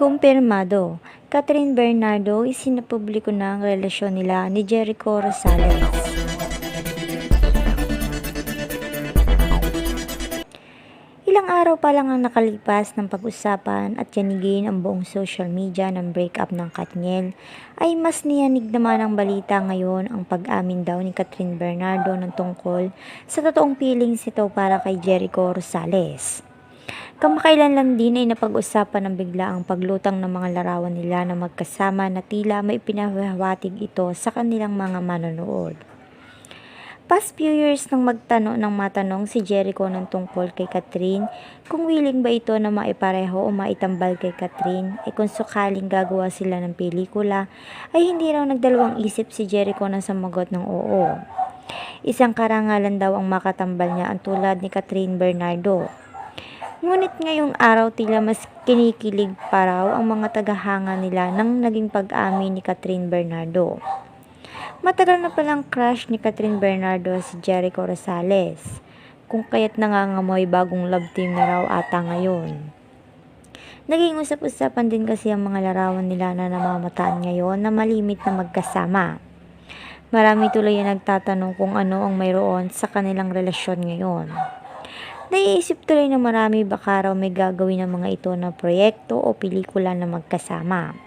Kumpirmado, Catherine Bernardo isinapubliko na ang relasyon nila ni Jericho Rosales. Ilang araw pa lang ang nakalipas ng pag-usapan at yanigin ang buong social media ng breakup ng Katniel, ay mas niyanig naman ang balita ngayon ang pag-amin daw ni Catherine Bernardo ng tungkol sa totoong feelings nito para kay Jericho Rosales. Kamakailan lang din ay napag-usapan ng bigla ang paglutang ng mga larawan nila na magkasama na tila may pinahawatig ito sa kanilang mga manonood. Past few years nang magtano ng matanong si Jericho ng tungkol kay Catherine kung willing ba ito na maipareho o maitambal kay Catherine ay kung sakaling gagawa sila ng pelikula ay hindi raw nagdalawang isip si Jericho na sumagot ng oo. Isang karangalan daw ang makatambal niya ang tulad ni Catherine Bernardo. Ngunit ngayong araw tila mas kinikilig pa raw ang mga tagahanga nila ng naging pag-amin ni Catherine Bernardo. Matagal na palang crush ni Catherine Bernardo si Jericho Rosales, kung kaya't nangangamoy bagong love team na raw ata ngayon. Naging usap-usapan din kasi ang mga larawan nila na namamataan ngayon na malimit na magkasama. Marami tuloy ang nagtatanong kung ano ang mayroon sa kanilang relasyon ngayon. Naiisip tuloy na marami baka raw may gagawin ng mga ito na proyekto o pelikula na magkasama.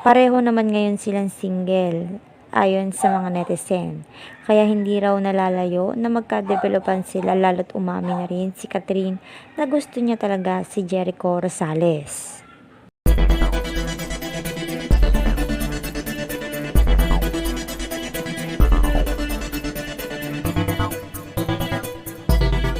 Pareho naman ngayon silang single ayon sa mga netizen. Kaya hindi raw nalalayo na magka-developan sila lalo't umami na rin si Catherine na gusto niya talaga si Jericho Rosales.